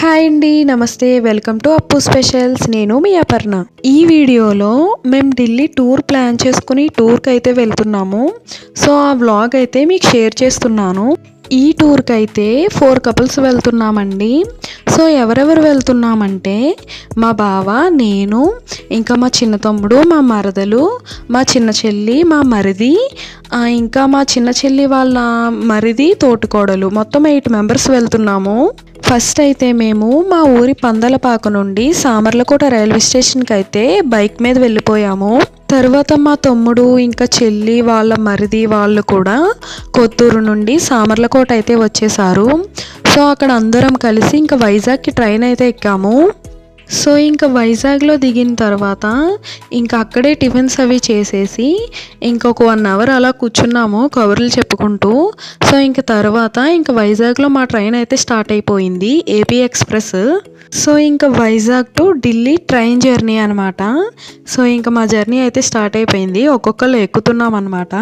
Hi అండి నమస్తే welcome to అప్పు స్పెషల్స్. నేను మీ అపర్ణ. ఈ వీడియోలో మేము ఢిల్లీ టూర్ ప్లాన్ చేసుకుని టూర్కి అయితే వెళ్తున్నాము. సో ఆ వ్లాగ్ అయితే మీకు షేర్ చేస్తున్నాను. ఈ టూర్కి అయితే ఫోర్ కపుల్స్ వెళ్తున్నామండి. సో ఎవరెవరు వెళ్తున్నామంటే మా బావ నేను ఇంకా మా చిన్న తమ్ముడు మా మరదలు మా చిన్న చెల్లి మా మరిది ఇంకా మా చిన్న చెల్లి వాళ్ళ మరిది తోటికోడలు. మొత్తం ఎయిట్ మెంబర్స్ వెళ్తున్నాము. ఫస్ట్ అయితే మేము మా ఊరి పందలపాక నుండి సామర్లకోట రైల్వే స్టేషన్కి అయితే బైక్ మీద వెళ్ళిపోయాము. తర్వాత మా తమ్ముడు ఇంకా చెల్లి వాళ్ళ మరిది వాళ్ళు కూడా కొత్తూరు నుండి సామర్లకోట అయితే వచ్చేసారు. సో అక్కడ అందరం కలిసి ఇంకా వైజాగ్కి ట్రైన్ అయితే ఎక్కాము. సో ఇంకా వైజాగ్లో దిగిన తర్వాత ఇంకా అక్కడే టిఫిన్స్ అవి చేసేసి ఇంకొక వన్ అవర్ అలా కూర్చున్నాము కబుర్లు చెప్పుకుంటూ. సో ఇంక తర్వాత ఇంకా వైజాగ్లో మా ట్రైన్ అయితే స్టార్ట్ అయిపోయింది ఏపీ ఎక్స్ప్రెస్. సో ఇంకా Vizag to Delhi train journey అనమాట సో ఇంకా మా జర్నీ అయితే స్టార్ట్ అయిపోయింది ఒక్కొక్కరు ఎక్కుతున్నాం అనమాట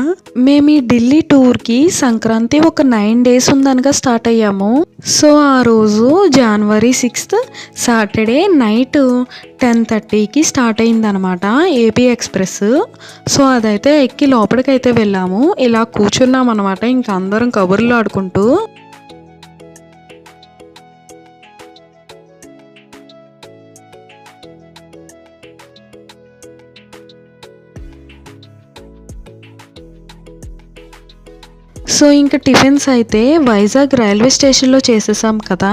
మేము ఈ ఢిల్లీ టూర్కి సంక్రాంతి ఒక నైన్ డేస్ ఉందనగా స్టార్ట్ అయ్యాము. సో ఆ రోజు January sixth Saturday nine night ten థర్టీకి స్టార్ట్ అయిందనమాట ఏపీ ఎక్స్ప్రెస్. సో అదైతే ఎక్కి లోపలికైతే వెళ్ళాము. ఇలా కూర్చున్నాం అనమాట ఇంకా అందరం కబుర్లు ఆడుకుంటూ. సో ఇంకా టిఫిన్స్ అయితే వైజాగ్ రైల్వే స్టేషన్లో చేసేసాం కదా.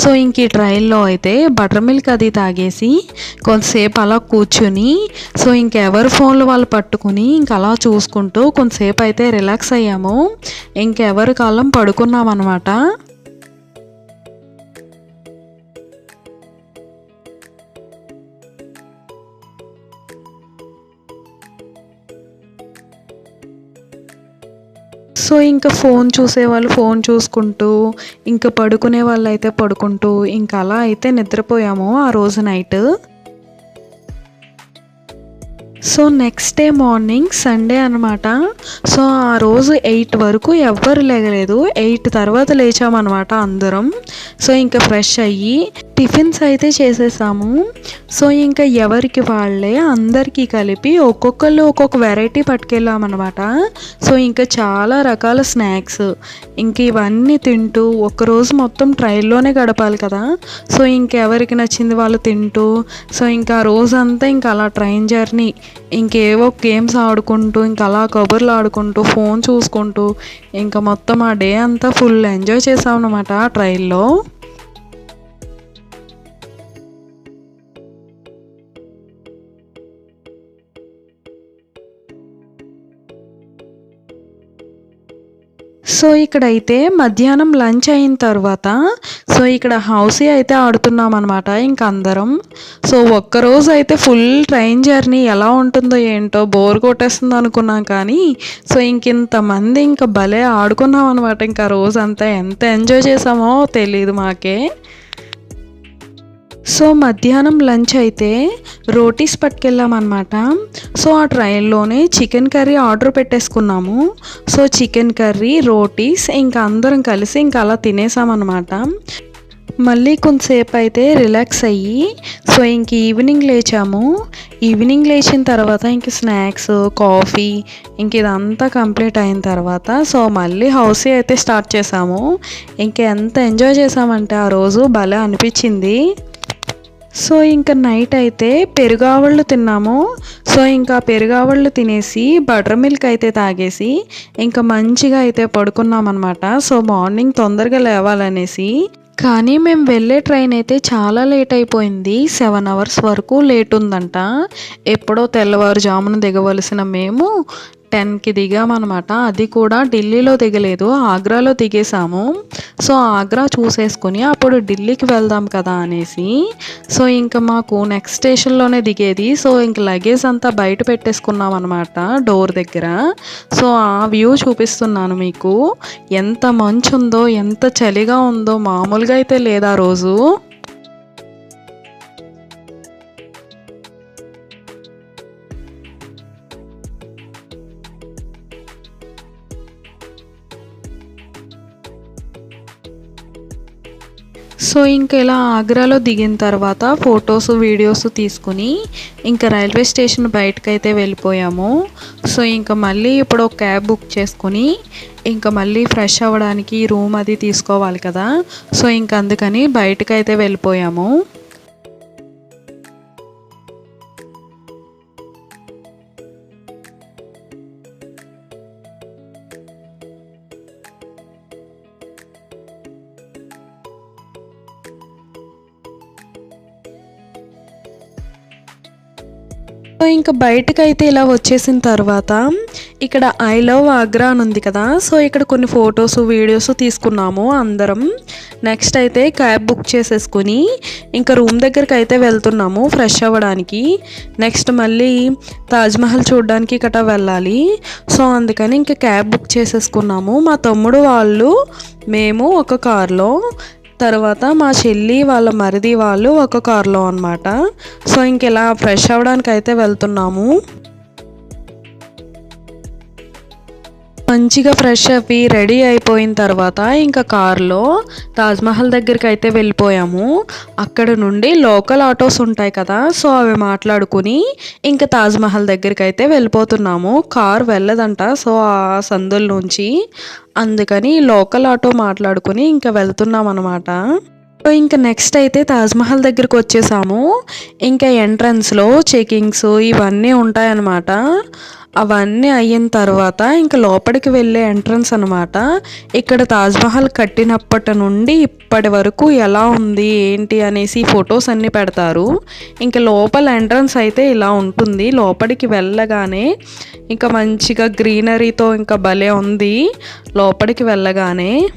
సో ఇంక ఈ ట్రైన్లో అయితే బటర్ మిల్క్ అది తాగేసి కొంతసేపు అలా కూర్చుని సో ఇంకెవరి ఫోన్లు వాళ్ళు పట్టుకుని ఇంక అలా చూసుకుంటూ కొంతసేపు అయితే రిలాక్స్ అయ్యాము. ఇంకెవరి కాలం పడుకున్నాం అనమాట సో ఇంకా ఫోన్ చూసేవాళ్ళు ఫోన్ చూసుకుంటూ ఇంకా పడుకునే వాళ్ళు అయితే పడుకుంటూ ఇంకా అలా అయితే నిద్రపోయాము ఆ రోజు night. So next day morning Sunday అనమాట సో ఆ రోజు ఎయిట్ వరకు ఎవ్వరు లేగలేదు. ఎయిట్ తర్వాత లేచామన్నమాట అందరం. సో ఇంకా ఫ్రెష్ అయ్యి టిఫిన్స్ అయితే చేసేసాము. సో ఇంకా ఎవరికి వాళ్ళే అందరికీ కలిపి ఒక్కొక్కళ్ళు ఒక్కొక్క వెరైటీ పట్టుకెళ్ళామన్నమాట. సో ఇంకా చాలా రకాల స్నాక్స్. ఇంక ఇవన్నీ తింటూ ఒకరోజు మొత్తం ట్రైన్లోనే గడపాలి కదా. సో ఇంకెవరికి నచ్చింది వాళ్ళు తింటూ సో ఇంకా ఆ రోజంతా ఇంకా అలా ట్రైన్ జర్నీ. ఇంకేవో గేమ్స్ ఆడుకుంటూ ఇంకా అలా కబుర్లు ఆడుకుంటూ ఫోన్ చూసుకుంటూ ఇంకా మొత్తం ఆ డే అంతా ఫుల్ ఎంజాయ్ చేసామన్నమాట ఆ ట్రైన్లో సో ఇక్కడైతే మధ్యాహ్నం లంచ్ అయిన తర్వాత సో ఇక్కడ హౌసీ అయితే ఆడుతున్నాం అనమాట ఇంక అందరం సో ఒక్కరోజు అయితే ఫుల్ ట్రైన్ జర్నీ ఎలా ఉంటుందో ఏంటో బోర్ కొట్టేస్తుంది అనుకున్నాం కానీ సో ఇంకింతమంది ఇంకా భలే ఆడుకున్నాం అనమాట ఇంకా రోజంతా ఎంత ఎంజాయ్ చేసామో తెలియదు మాకే. సో మధ్యాహ్నం లంచ్ అయితే రోటీస్ పట్టుకెళ్ళామన్నమాట. సో ఆ ట్రైన్లోనే చికెన్ కర్రీ ఆర్డర్ పెట్టేసుకున్నాము. సో చికెన్ కర్రీ రోటీస్ ఇంకా అందరం కలిసి ఇంకా అలా తినేసామన్నమాట. మళ్ళీ కొంతసేపు అయితే రిలాక్స్ అయ్యి సో ఇంక ఈవినింగ్ లేచాము. ఈవినింగ్ లేచిన తర్వాత ఇంక స్నాక్స్ కాఫీ ఇంక ఇదంతా కంప్లీట్ అయిన తర్వాత సో మళ్ళీ హౌసీ అయితే స్టార్ట్ చేసాము. ఇంక ఎంత ఎంజాయ్ చేసామంటే ఆ రోజు భలే అనిపించింది. సో ఇంకా నైట్ అయితే పెరుగావళ్ళు తిన్నాము. సో ఇంకా పెరుగావళ్ళు తినేసి బటర్ మిల్క్ అయితే తాగేసి ఇంకా మంచిగా అయితే పడుకున్నాం అనమాట సో మార్నింగ్ తొందరగా లేవాలనేసి. కానీ మేము వెళ్ళే ట్రైన్ అయితే చాలా లేట్ అయిపోయింది. సెవెన్ అవర్స్ వరకు లేట్ ఉందంట. ఎప్పుడో తెల్లవారుజామున దిగవలసిన మేము టెన్కి దిగామన్నమాట. అది కూడా ఢిల్లీలో దిగలేదు. ఆగ్రాలో దిగేసాము సో ఆగ్రా చూసేసుకుని అప్పుడు ఢిల్లీకి వెళ్దాం కదా అనేసి. సో ఇంకా మాకు నెక్స్ట్ స్టేషన్లోనే దిగేది. సో ఇంక లగేజ్ అంతా బయట పెట్టేసుకున్నాం అనమాట డోర్ దగ్గర. సో ఆ వ్యూ చూపిస్తున్నాను మీకు. ఎంత మంచు ఉందో ఎంత చలిగా ఉందో మామూలుగా అయితే లేదా ఆ రోజు. సో ఇంకెలా ఇంకా ఇలా ఆగ్రాలో దిగిన తర్వాత ఫొటోస్ వీడియోస్ తీసుకుని ఇంకా రైల్వే స్టేషన్ బయటకైతే అయితే వెళ్ళిపోయాము. సో ఇంకా మళ్ళీ ఇప్పుడు ఒక క్యాబ్ బుక్ చేసుకుని ఇంకా మళ్ళీ ఫ్రెష్ అవ్వడానికి రూమ్ అది తీసుకోవాలి కదా. సో ఇంకా అందుకని బయటకైతే అయితే వెళ్ళిపోయాము. ఇంకా బయటకైతే అయితే ఇలా వచ్చేసిన తర్వాత ఇక్కడ ఐ లవ్ ఆగ్రా అని ఉంది కదా. సో ఇక్కడ కొన్ని ఫొటోస్ వీడియోస్ తీసుకున్నాము అందరం. నెక్స్ట్ అయితే క్యాబ్ బుక్ చేసేసుకుని ఇంకా రూమ్ దగ్గరికి అయితే వెళ్తున్నాము ఫ్రెష్ అవ్వడానికి. నెక్స్ట్ మళ్ళీ తాజ్మహల్ చూడడానికి గట్రా వెళ్ళాలి. సో అందుకని ఇంకా క్యాబ్ బుక్ చేసేసుకున్నాము. మా తమ్ముడు వాళ్ళు మేము ఒక కార్లో తర్వాత మా చెల్లి వాళ్ళ మరిది వాళ్ళు ఒక కార్లో అనమాట సో ఇంక ఇలా ఫ్రెష్ అవ్వడానికి అయితే వెళ్తున్నాము. మంచిగా ఫ్రెష్ అయ్యి రెడీ అయిపోయిన తర్వాత ఇంకా కార్లో తాజ్మహల్ దగ్గరికి అయితే వెళ్ళిపోయాము. అక్కడ నుండి లోకల్ ఆటోస్ ఉంటాయి కదా సో అవి మాట్లాడుకుని ఇంకా తాజ్మహల్ దగ్గరికి అయితే వెళ్ళిపోతున్నాము. కార్ వెళ్ళదంట సో ఆ సందుల నుంచి అందుకని లోకల్ ఆటో మాట్లాడుకుని ఇంకా వెళ్తున్నాం అనమాట ఇంకా నెక్స్ట్ అయితే తాజ్మహల్ దగ్గరికి వచ్చేసాము. ఇంకా ఎంట్రన్స్లో చెకింగ్స్ ఇవన్నీ ఉంటాయన్నమాట. అవన్నీ అయిన తర్వాత ఇంకా లోపలికి వెళ్ళే ఎంట్రన్స్ అనమాట ఇక్కడ తాజ్మహల్ కట్టినప్పటి నుండి ఇప్పటి వరకు ఎలా ఉంది ఏంటి అనేసి ఫొటోస్ అన్నీ పెడతారు. ఇంకా లోపల ఎంట్రన్స్ అయితే ఇలా ఉంటుంది. లోపలికి వెళ్ళగానే ఇంకా మంచిగా గ్రీనరీతో ఇంకా భలే ఉంది. లోపలికి వెళ్ళగానే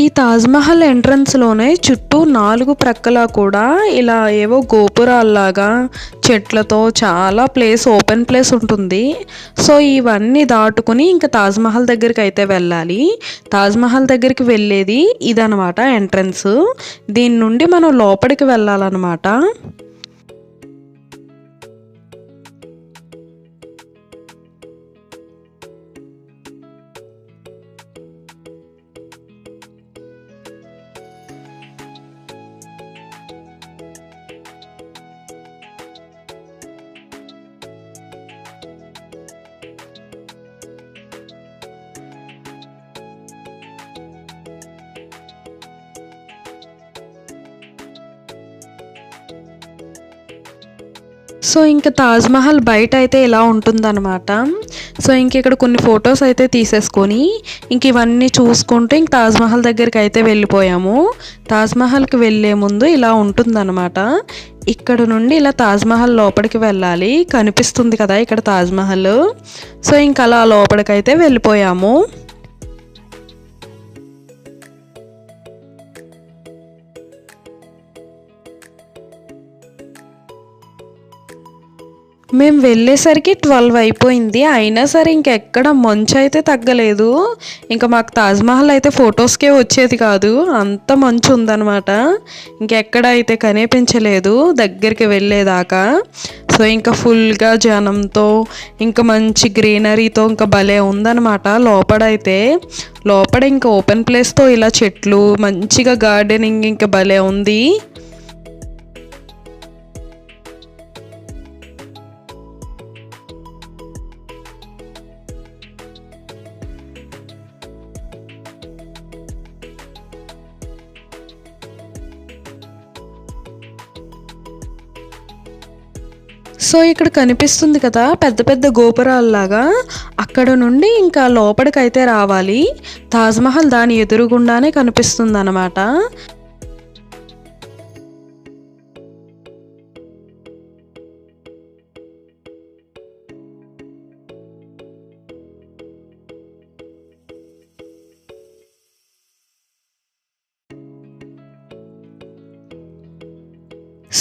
ఈ తాజ్మహల్ ఎంట్రన్స్లోనే చుట్టూ నాలుగు ప్రక్కల కూడా ఇలా ఏవో గోపురాల్లాగా చెట్లతో చాలా ప్లేస్ ఓపెన్ ప్లేస్ ఉంటుంది. సో ఇవన్నీ దాటుకుని ఇంకా తాజ్మహల్ దగ్గరికి అయితే వెళ్ళాలి. తాజ్మహల్ దగ్గరికి వెళ్ళేది ఇదనమాట ఎంట్రన్స్. దీని నుండి మనం లోపలికి వెళ్ళాలన్నమాట సో ఇంకా తాజ్మహల్ బయట అయితే ఇలా ఉంటుందన్నమాట. సో ఇంక ఇక్కడ కొన్ని ఫొటోస్ అయితే తీసేసుకొని ఇంక ఇవన్నీ చూసుకుంటూ ఇంక తాజ్మహల్ దగ్గరికి అయితే వెళ్ళిపోయాము. తాజ్మహల్కి వెళ్ళే ముందు ఇలా ఉంటుందన్నమాట. ఇక్కడ నుండి ఇలా తాజ్మహల్ లోపలికి వెళ్ళాలి. కనిపిస్తుంది కదా ఇక్కడ తాజ్మహల్ సో ఇంక అలా లోపలికైతే వెళ్ళిపోయాము. మేము వెళ్ళేసరికి ట్వెల్వ్ అయిపోయింది. అయినా సరే ఇంకెక్కడ మంచు అయితే తగ్గలేదు. ఇంకా మాకు తాజ్మహల్ అయితే ఫొటోస్కే వచ్చేది కాదు. అంత మంచు ఉందన్నమాట. ఇంకెక్కడ అయితే కనిపించలేదు. దగ్గరికి వెళ్ళేదాకా. సో ఇంకా ఫుల్గా జనంతో ఇంకా మంచి గ్రీనరీతో ఇంకా భలే ఉందన్నమాట. లోపడైతే లోపల ఇంకా ఓపెన్ ప్లేస్తో ఇలా చెట్లు మంచిగా గార్డెనింగ్ ఇంకా భలే ఉంది. సో ఇక్కడ కనిపిస్తుంది కదా పెద్ద పెద్ద గోపురాల్లాగా. అక్కడ నుండి ఇంకా లోపలికైతే రావాలి. తాజ్మహల్ దాని ఎదురుగుండానే కనిపిస్తుంది అనమాట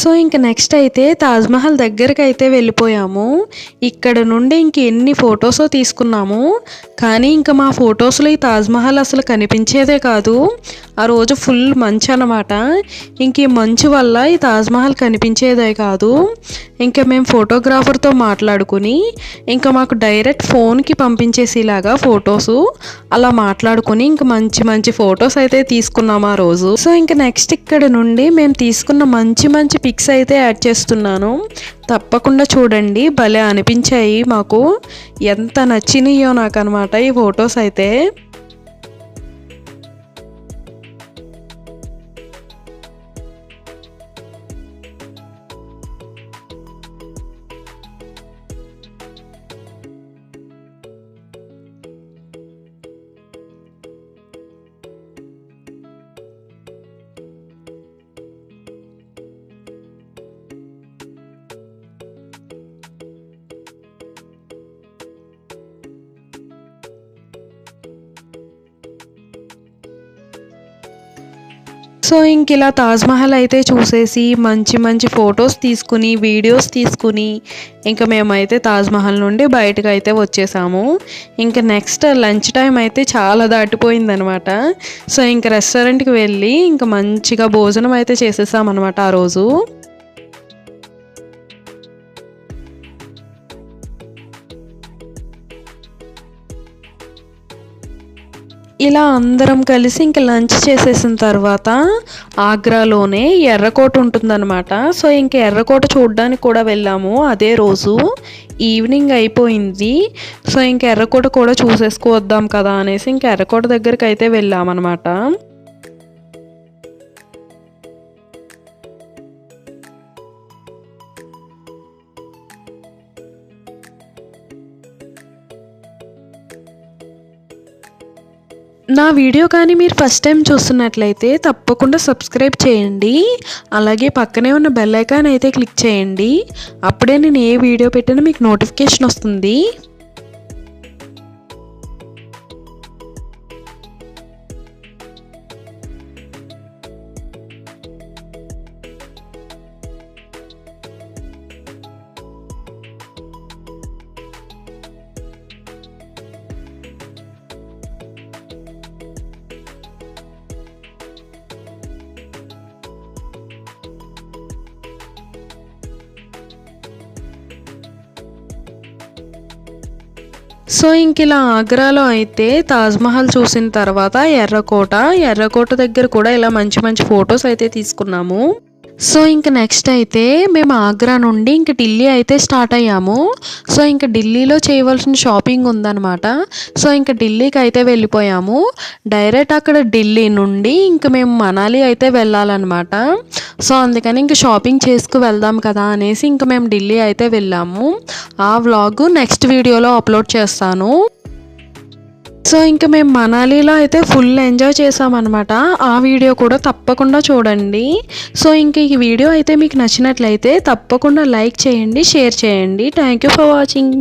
సో ఇంక నెక్స్ట్ అయితే తాజ్మహల్ దగ్గరికి అయితే వెళ్ళిపోయాము. ఇక్కడ నుండి ఇంక ఎన్ని ఫొటోసో తీసుకున్నాము? కానీ ఇంకా మా ఫొటోస్లో ఈ తాజ్మహల్ అసలు కనిపించేదే కాదు. ఆ రోజు ఫుల్ మంచు అనమాట ఇంక ఈ మంచు వల్ల ఈ తాజ్మహల్ కనిపించేదే కాదు. ఇంకా మేము ఫోటోగ్రాఫర్తో మాట్లాడుకుని ఇంకా మాకు డైరెక్ట్ ఫోన్కి పంపించేసేలాగా ఫొటోస్ అలా మాట్లాడుకుని ఇంకా మంచి మంచి ఫొటోస్ అయితే తీసుకున్నాం ఆ రోజు. సో ఇంకా నెక్స్ట్ ఇక్కడ నుండి మేము తీసుకున్న మంచి మంచి పిక్స్ అయితే యాడ్ చేస్తున్నాను. తప్పకుండా చూడండి. భలే అనిపించాయి మాకు. ఎంత నచ్చినాయో నాకు అనమాట ఈ ఫొటోస్ అయితే. సో ఇంక ఇలా తాజ్మహల్ అయితే చూసేసి మంచి మంచి ఫొటోస్ తీసుకుని వీడియోస్ తీసుకుని ఇంకా మేమైతే తాజ్మహల్ నుండి బయటకు అయితే వచ్చేసాము. ఇంకా నెక్స్ట్ లంచ్ టైం అయితే చాలా దాటిపోయిందనమాట. సో ఇంక రెస్టారెంట్కి వెళ్ళి ఇంకా మంచిగా భోజనం అయితే చేసేసామన్నమాట ఆ రోజు. ఇలా అందరం కలిసి ఇంక లంచ్ చేసేసిన తర్వాత ఆగ్రాలోనే ఎర్రకోట ఉంటుందన్నమాట. సో ఇంక ఎర్రకోట చూడడానికి కూడా వెళ్ళాము. అదే రోజు ఈవినింగ్ అయిపోయింది. సో ఇంక ఎర్రకోట కూడా చూసేసుకువద్దాం కదా అనేసి ఇంక ఎర్రకోట దగ్గరికి అయితే వెళ్ళామన్నమాట. నా వీడియో కానీ మీరు ఫస్ట్ టైం చూస్తున్నట్లయితే తప్పకుండా సబ్స్క్రైబ్ చేయండి. అలాగే పక్కనే ఉన్న బెల్ ఐకాన్ అయితే క్లిక్ చేయండి. అప్పుడే నేను ఏ వీడియో పెట్టినా మీకు నోటిఫికేషన్ వస్తుంది. సో ఇంక ఇలా ఆగ్రాలో అయితే తాజ్మహల్ చూసిన తర్వాత ఎర్రకోట ఎర్రకోట దగ్గర కూడా ఇలా మంచి మంచి ఫొటోస్ అయితే తీసుకున్నాము. సో ఇంక నెక్స్ట్ అయితే మేము ఆగ్రా నుండి ఇంక ఢిల్లీ అయితే స్టార్ట్ అయ్యాము. సో ఇంక ఢిల్లీలో చేయవలసిన షాపింగ్ ఉందన్నమాట. సో ఇంక ఢిల్లీకి అయితే వెళ్ళిపోయాము. డైరెక్ట్ అక్కడ ఢిల్లీ నుండి ఇంక మేము మనాలి అయితే వెళ్ళాలన్నమాట. సో అందుకని ఇంక షాపింగ్ చేసుకు వెళ్దాం కదా అనేసి ఇంక మేము ఢిల్లీ అయితే వెళ్ళాము. ఆ వ్లాగ్ నెక్స్ట్ వీడియోలో అప్లోడ్ చేస్తాను. సో ఇంకా మేము మనాలిలో అయితే ఫుల్ ఎంజాయ్ చేసామన్నమాట. ఆ వీడియో కూడా తప్పకుండా చూడండి. సో ఇంక ఈ వీడియో అయితే మీకు నచ్చినట్లయితే తప్పకుండా లైక్ చేయండి షేర్ చేయండి. Thank you for watching